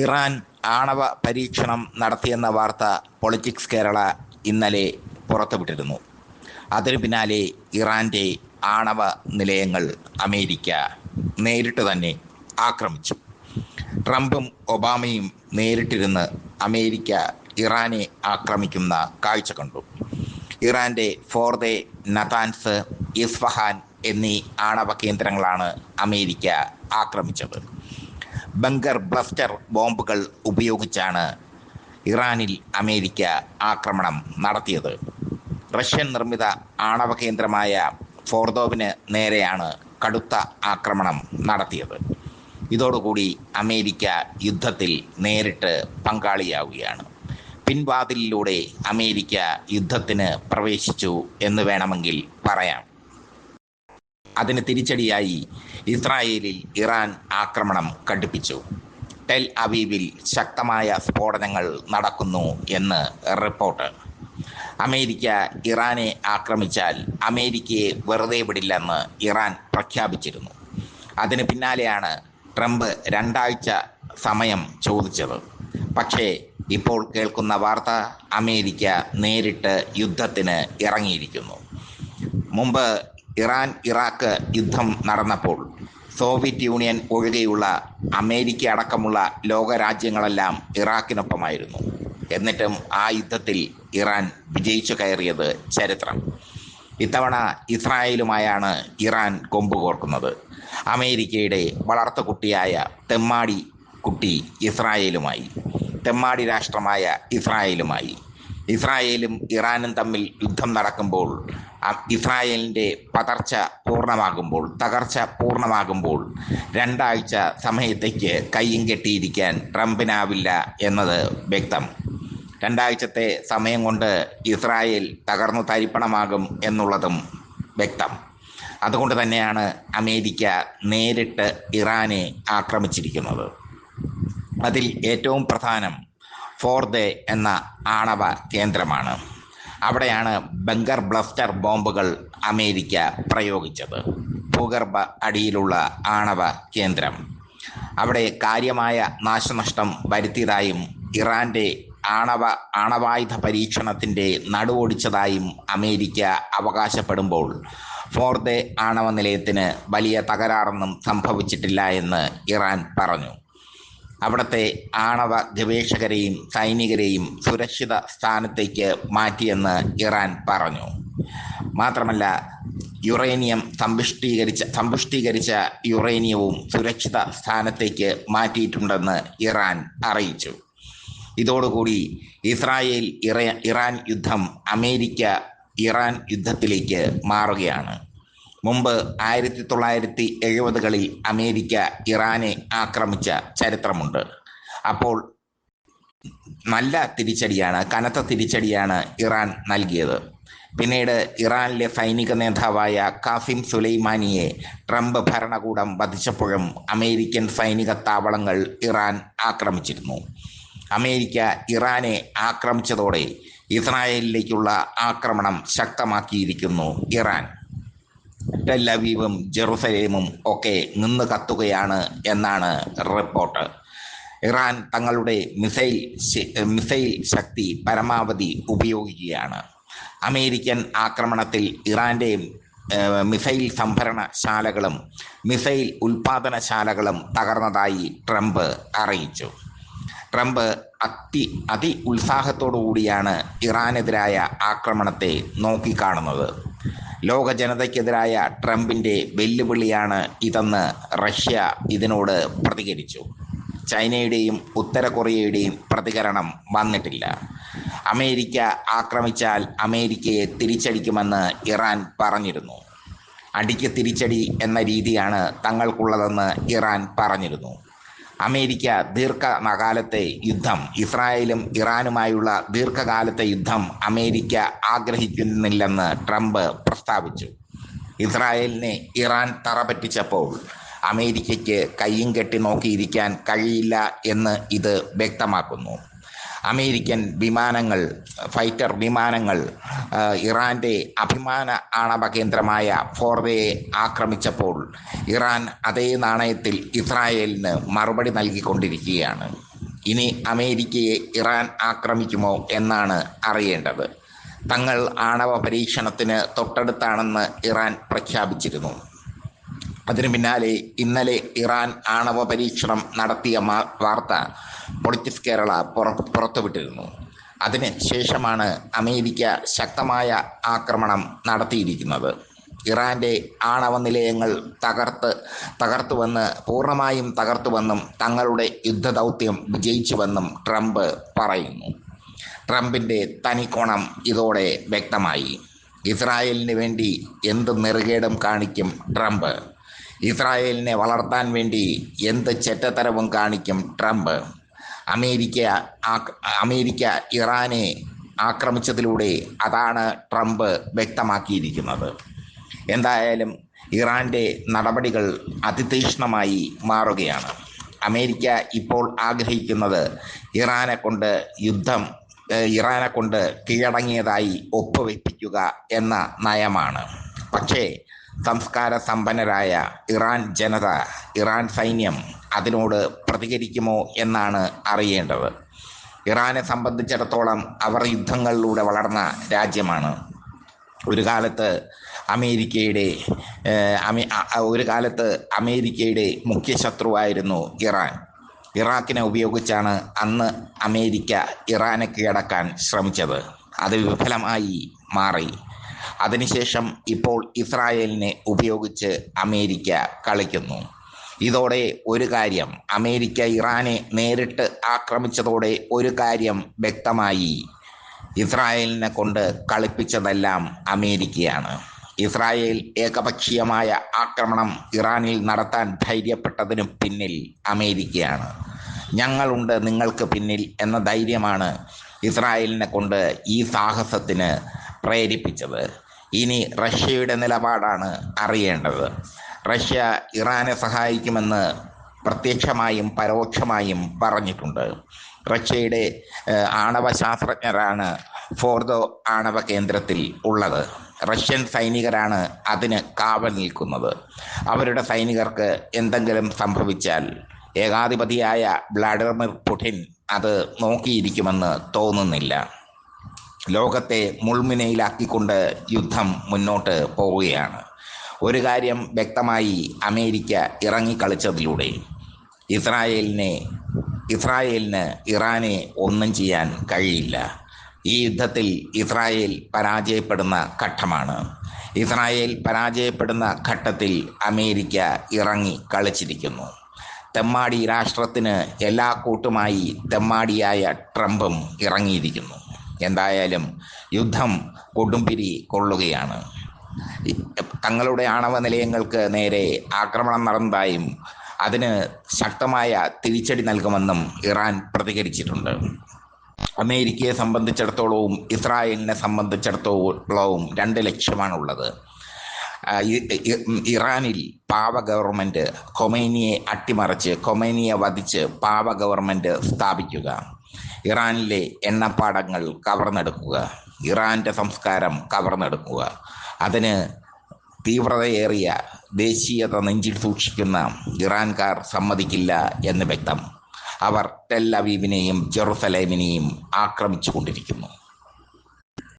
Iran ആണവ പരീക്ഷണം നടത്തിയെന്ന വാർത്ത പൊളിറ്റിക്സ് കേരള ഇന്നലെ പുറത്തുവിട്ടിരുന്നു. അതിനു പിന്നാലെ ഇറാന്റെ ആണവ നിലയങ്ങൾ അമേരിക്ക നേരിട്ട് തന്നെ ആക്രമിച്ചു. ട്രംപും ഒബാമയും നേരിട്ടിരുന്ന് അമേരിക്ക ഇറാനെ ആക്രമിക്കുന്ന കാഴ്ച കണ്ടു. ഇറാന്റെ ഫോർദെ നതാൻസ് ഇസ്ഫഹാൻ എന്നീ ആണവ കേന്ദ്രങ്ങളാണ് അമേരിക്ക ആക്രമിച്ചത്. ബങ്കർ ബ്ലസ്റ്റർ ബോംബുകൾ ഉപയോഗിച്ചാണ് ഇറാനിൽ അമേരിക്ക ആക്രമണം നടത്തിയത്. റഷ്യൻ നിർമ്മിത ആണവ കേന്ദ്രമായ ഫോർദോവിന് നേരെയാണ് കടുത്ത ആക്രമണം നടത്തിയത്. ഇതോടുകൂടി അമേരിക്ക യുദ്ധത്തിൽ നേരിട്ട് പങ്കാളിയാവുകയാണ്. പിൻവാതിലിലൂടെ അമേരിക്ക യുദ്ധത്തിന് പ്രവേശിച്ചു എന്ന് വേണമെങ്കിൽ പറയാം. അതിന് തിരിച്ചടിയായി ഇസ്രായേലിൽ ഇറാൻ ആക്രമണം കടുപ്പിച്ചു. ടെൽ അവീവിൽ ശക്തമായ സ്ഫോടനങ്ങൾ നടക്കുന്നു എന്ന് റിപ്പോർട്ട്. അമേരിക്ക ഇറാനെ ആക്രമിച്ചാൽ അമേരിക്കയെ വെറുതെ വിടില്ലെന്ന് ഇറാൻ പ്രഖ്യാപിച്ചിരുന്നു. അതിന് പിന്നാലെയാണ് ട്രംപ് രണ്ടാഴ്ച സമയം ചോദിച്ചത്. പക്ഷേ ഇപ്പോൾ കേൾക്കുന്ന വാർത്ത അമേരിക്ക നേരിട്ട് യുദ്ധത്തിന് ഇറങ്ങിയിരിക്കുന്നു. മുമ്പ് ഇറാൻ ഇറാഖ് യുദ്ധം നടന്നപ്പോൾ സോവിയറ്റ് യൂണിയൻ ഒഴികെയുള്ള അമേരിക്ക അടക്കമുള്ള ലോകരാജ്യങ്ങളെല്ലാം ഇറാഖിനൊപ്പമായിരുന്നു. എന്നിട്ടും ആ യുദ്ധത്തിൽ ഇറാൻ വിജയിച്ചു കയറിയത് ചരിത്രം. ഇത്തവണ ഇസ്രായേലുമായാണ് ഇറാൻ കൊമ്പ് കോർക്കുന്നത്. അമേരിക്കയുടെ വളർത്തുകുട്ടിയായ തെമ്മാടി കുട്ടി ഇസ്രായേലുമായി തെമ്മാടി രാഷ്ട്രമായ ഇസ്രായേലുമായി. ഇസ്രായേലും ഇറാനും തമ്മിൽ യുദ്ധം നടക്കുമ്പോൾ ഇസ്രായേലിന്റെ പതർച്ച പൂർണമാകുമ്പോൾ തകർച്ച പൂർണമാകുമ്പോൾ രണ്ടാഴ്ച സമയത്തേക്ക് കയ്യും കെട്ടിയിരിക്കാൻ ട്രംപിനാവില്ല എന്നത് വ്യക്തം. രണ്ടാഴ്ചത്തെ സമയം കൊണ്ട് ഇസ്രായേൽ തകർന്നു തരിപ്പണമാകും എന്നുള്ളതും വ്യക്തം. അതുകൊണ്ട് തന്നെയാണ് അമേരിക്ക നേരിട്ട് ഇറാനെ ആക്രമിച്ചിരിക്കുന്നത്. അതിൽ ഏറ്റവും പ്രധാനം ഫോർദെ എന്ന ആണവ കേന്ദ്രമാണ്. അവിടെയാണ് ബങ്കർ ബ്ലസ്റ്റർ ബോംബുകൾ അമേരിക്ക പ്രയോഗിച്ചത്. ഭൂഗർഭ അടിയിലുള്ള ആണവ കേന്ദ്രം. അവിടെ കാര്യമായ നാശനഷ്ടം വരുത്തിയതായും ഇറാന്റെ ആണവ ആണവായുധ പരീക്ഷണത്തിന്റെ നടുവൊടിച്ചതായും അമേരിക്ക അവകാശപ്പെടുമ്പോൾ ഫോർദെ ആണവ നിലയത്തിന് വലിയ തകരാറൊന്നും സംഭവിച്ചിട്ടില്ല എന്ന് ഇറാൻ പറഞ്ഞു. അവിടുത്തെ ആണവ ഗവേഷകരെയും സൈനികരെയും സുരക്ഷിത സ്ഥാനത്തേക്ക് മാറ്റിയെന്ന് ഇറാൻ പറഞ്ഞു. മാത്രമല്ല യുറേനിയം സമ്പുഷ്ടീകരിച്ച സമ്പുഷ്ടീകരിച്ച യുറേനിയവും സുരക്ഷിത സ്ഥാനത്തേക്ക് മാറ്റിയിട്ടുണ്ടെന്ന് ഇറാൻ അറിയിച്ചു. ഇതോടുകൂടി ഇസ്രായേൽ ഇറ ഇറാൻ യുദ്ധം അമേരിക്ക ഇറാൻ യുദ്ധത്തിലേക്ക് മാറുകയാണ്. മുമ്പ് ആയിരത്തി തൊള്ളായിരത്തി എഴുപതുകളിൽ അമേരിക്ക ഇറാനെ ആക്രമിച്ച ചരിത്രമുണ്ട്. അപ്പോൾ നല്ല തിരിച്ചടിയാണ് കനത്ത തിരിച്ചടിയാണ് ഇറാൻ നൽകിയത്. പിന്നീട് ഇറാനിലെ സൈനിക നേതാവായ കാസിം സുലൈമാനിയെ ട്രംപ് ഭരണകൂടം വധിച്ചപ്പോഴും അമേരിക്കൻ സൈനിക താവളങ്ങൾ ഇറാൻ ആക്രമിച്ചിരുന്നു. അമേരിക്ക ഇറാനെ ആക്രമിച്ചതോടെ ഇസ്രായേലിലേക്കുള്ള ആക്രമണം ശക്തമാക്കിയിരിക്കുന്നു ഇറാൻ. ടെല്ലവീവും ജെറുസലേമും ഒക്കെ നിന്ന് കത്തുകയാണ് എന്നാണ് റിപ്പോർട്ട്. ഇറാൻ തങ്ങളുടെ മിസൈൽ മിസൈൽ ശക്തി പരമാവധി ഉപയോഗിക്കുകയാണ്. അമേരിക്കൻ ആക്രമണത്തിൽ ഇറാന്റെ മിസൈൽ സംഭരണശാലകളും മിസൈൽ ഉൽപാദനശാലകളും തകർന്നതായി ട്രംപ് അറിയിച്ചു. ട്രംപ് അതി അതി ഉത്സാഹത്തോടു കൂടിയാണ് ഇറാനെതിരായ ആക്രമണത്തെ നോക്കിക്കാണുന്നത്. ലോക ജനതയ്ക്കെതിരായ ട്രംപിന്റെ വെല്ലുവിളിയാണ് ഇതെന്ന് റഷ്യ ഇതിനോട് പ്രതികരിച്ചു. ചൈനയുടെയും ഉത്തര കൊറിയയുടെയും പ്രതികരണം വന്നിട്ടില്ല. അമേരിക്ക ആക്രമിച്ചാൽ അമേരിക്കയെ തിരിച്ചടിക്കുമെന്ന് ഇറാൻ പറഞ്ഞിരുന്നു. അടിക്ക് തിരിച്ചടി എന്ന രീതിയാണ് തങ്ങൾക്കുള്ളതെന്ന് ഇറാൻ പറഞ്ഞിരുന്നു. അമേരിക്ക ദീർഘകാലത്തെ യുദ്ധം ഇസ്രായേലും ഇറാനുമായുള്ള ദീർഘകാലത്തെ യുദ്ധം അമേരിക്ക ആഗ്രഹിക്കുന്നില്ലെന്ന് ട്രംപ് പ്രസ്താവിച്ചു. ഇസ്രായേലിനെ ഇറാൻ തറപറ്റിച്ചപ്പോൾ അമേരിക്കയ്ക്ക് കയ്യും കെട്ടി നോക്കിയിരിക്കാൻ കഴിയില്ല എന്ന് ഇത് വ്യക്തമാക്കുന്നു. അമേരിക്കൻ വിമാനങ്ങൾ ഫൈറ്റർ വിമാനങ്ങൾ ഇറാന്റെ അഭിമാന ആണവ കേന്ദ്രമായ ഫോർവയെ ആക്രമിച്ചപ്പോൾ ഇറാൻ അതേ നാണയത്തിൽ ഇസ്രായേലിന് മറുപടി നൽകിക്കൊണ്ടിരിക്കുകയാണ്. ഇനി അമേരിക്കയെ ഇറാൻ ആക്രമിക്കുമോ എന്നാണ് അറിയേണ്ടത്. തങ്ങൾ ആണവ പരീക്ഷണത്തിന് തൊട്ടടുത്താണെന്ന് ഇറാൻ പ്രഖ്യാപിച്ചിരുന്നു. അതിനു പിന്നാലെ ഇന്നലെ ഇറാൻ ആണവ പരീക്ഷണം നടത്തിയ വാർത്ത പൊളിറ്റിക്സ് കേരള പുറ പുറത്തുവിട്ടിരുന്നു. അതിന് ശേഷമാണ് അമേരിക്ക ശക്തമായ ആക്രമണം നടത്തിയിരിക്കുന്നത്. ഇറാന്റെ ആണവ നിലയങ്ങൾ തകർത്ത് തകർത്തുവെന്ന് പൂർണമായും തകർത്തുവെന്നും തങ്ങളുടെ യുദ്ധദൗത്യം വിജയിച്ചുവെന്നും ട്രംപ് പറയുന്നു. ട്രംപിന്റെ തനിക്കോണം ഇതോടെ വ്യക്തമായി. ഇസ്രായേലിന് വേണ്ടി എന്ത് നെറുകേടും കാണിക്കും ട്രംപ്. ഇസ്രായേലിനെ വളർത്താൻ വേണ്ടി എന്ത് ചെറ്റത്തരവും കാണിക്കും ട്രംപ്. അമേരിക്ക അമേരിക്ക ഇറാനെ ആക്രമിച്ചതിലൂടെ അതാണ് ട്രംപ് വ്യക്തമാക്കിയിരിക്കുന്നത്. എന്തായാലും ഇറാന്റെ നടപടികൾ അതിതീക്ഷ്ണമായി മാറുകയാണ്. അമേരിക്ക ഇപ്പോൾ ആഗ്രഹിക്കുന്നത് ഇറാനെ കൊണ്ട് യുദ്ധം ഇറാനെ കൊണ്ട് കീഴടങ്ങിയതായി ഒപ്പുവെപ്പിക്കുക എന്ന നയമാണ്. പക്ഷേ സംസ്കാര സമ്പന്നരായ ഇറാൻ ജനത ഇറാൻ സൈന്യം അതിനോട് പ്രതികരിക്കുമോ എന്നാണ് അറിയേണ്ടത്. ഇറാനെ സംബന്ധിച്ചിടത്തോളം അവർ യുദ്ധങ്ങളിലൂടെ വളർന്ന രാജ്യമാണ്. ഒരു കാലത്ത് അമേരിക്കയുടെ ഒരു കാലത്ത് അമേരിക്കയുടെ മുഖ്യ ശത്രുവായിരുന്നു ഇറാൻ. ഇറാഖിനെ ഉപയോഗിച്ചാണ് അന്ന് അമേരിക്ക ഇറാനെ കീഴടക്കാൻ ശ്രമിച്ചത്. അത് വിഫലമായി മാറി. അതിനുശേഷം ഇപ്പോൾ ഇസ്രായേലിനെ ഉപയോഗിച്ച് അമേരിക്ക കളിക്കുന്നു. ഇതോടെ ഒരു കാര്യം അമേരിക്ക ഇറാനെ നേരിട്ട് ആക്രമിച്ചതോടെ ഒരു കാര്യം വ്യക്തമായി. ഇസ്രായേലിനെ കൊണ്ട് കളിപ്പിച്ചതെല്ലാം അമേരിക്കയാണ്. ഇസ്രായേൽ ഏകപക്ഷീയമായ ആക്രമണം ഇറാനിൽ നടത്താൻ ധൈര്യപ്പെട്ടതിനു പിന്നിൽ അമേരിക്കയാണ്. ഞങ്ങളുണ്ട് നിങ്ങൾക്ക് പിന്നിൽ എന്ന ധൈര്യമാണ് ഇസ്രായേലിനെ കൊണ്ട് ഈ സാഹസത്തിന് പ്രേരിപ്പിച്ചത്. ഇനി റഷ്യയുടെ നിലപാടാണ് അറിയേണ്ടത്. റഷ്യ ഇറാനെ സഹായിക്കുമെന്ന് പ്രത്യക്ഷമായും പരോക്ഷമായും പറഞ്ഞിട്ടുണ്ട്. റഷ്യയുടെ ആണവ ശാസ്ത്രജ്ഞരാണ് ഫോർദോ ആണവ കേന്ദ്രത്തിൽ ഉള്ളത്. റഷ്യൻ സൈനികരാണ് അതിന് കാവൽ നിൽക്കുന്നത്. അവരുടെ സൈനികർക്ക് എന്തെങ്കിലും സംഭവിച്ചാൽ ഏകാധിപതിയായ വ്ളാഡിമിർ പുടിൻ അത് നോക്കിയിരിക്കുമെന്ന് തോന്നുന്നില്ല. ലോകത്തെ മുൾമുനയിലാക്കിക്കൊണ്ട് യുദ്ധം മുന്നോട്ട് പോവുകയാണ്. ഒരു കാര്യം വ്യക്തമായി അമേരിക്ക ഇറങ്ങിക്കളിച്ചതിലൂടെ ഇസ്രായേലിനെ ഇസ്രായേലിന് ഇറാനെ ഒന്നും ചെയ്യാൻ കഴിയില്ല. ഈ യുദ്ധത്തിൽ ഇസ്രായേൽ പരാജയപ്പെടുന്ന ഘട്ടമാണ്. ഇസ്രായേൽ പരാജയപ്പെടുന്ന ഘട്ടത്തിൽ അമേരിക്ക ഇറങ്ങി കളിച്ചിരിക്കുന്നു. തെമ്മാടി രാഷ്ട്രത്തിന് എല്ലാ കൂട്ടുമായി തെമ്മാടിയായ ട്രംപും ഇറങ്ങിയിരിക്കുന്നു. എന്തായാലും യുദ്ധം കൊടുമ്പിരി കൊള്ളുകയാണ്. തങ്ങളുടെ ആണവ നിലയങ്ങൾക്ക് നേരെ ആക്രമണം നടന്നതായും അതിന് ശക്തമായ തിരിച്ചടി നൽകുമെന്നും ഇറാൻ പ്രതികരിച്ചിട്ടുണ്ട്. അമേരിക്കയെ സംബന്ധിച്ചിടത്തോളവും ഇസ്രായേലിനെ സംബന്ധിച്ചിടത്തോളവും രണ്ട് ലക്ഷ്യമാണുള്ളത്. ഇറാനിൽ പാവ ഗവൺമെന്റ് കൊമേനിയെ അട്ടിമറിച്ച് കൊമേനിയെ വധിച്ച് പാവ ഗവൺമെന്റ് സ്ഥാപിക്കുക. ഇറാനിലെ എണ്ണപ്പാടങ്ങൾ കവർന്നെടുക്കുക. ഇറാന്റെ സംസ്കാരം കവർന്നെടുക്കുക. അതിന് തീവ്രതയേറിയ ദേശീയത നെഞ്ചിൽ സൂക്ഷിക്കുന്ന ഇറാൻകാർ സമ്മതിക്കില്ല എന്ന് വ്യക്തം. അവർ ടെൽ അവീവിനെയും ജെറുസലേമിനെയും ആക്രമിച്ചു കൊണ്ടിരിക്കുന്നു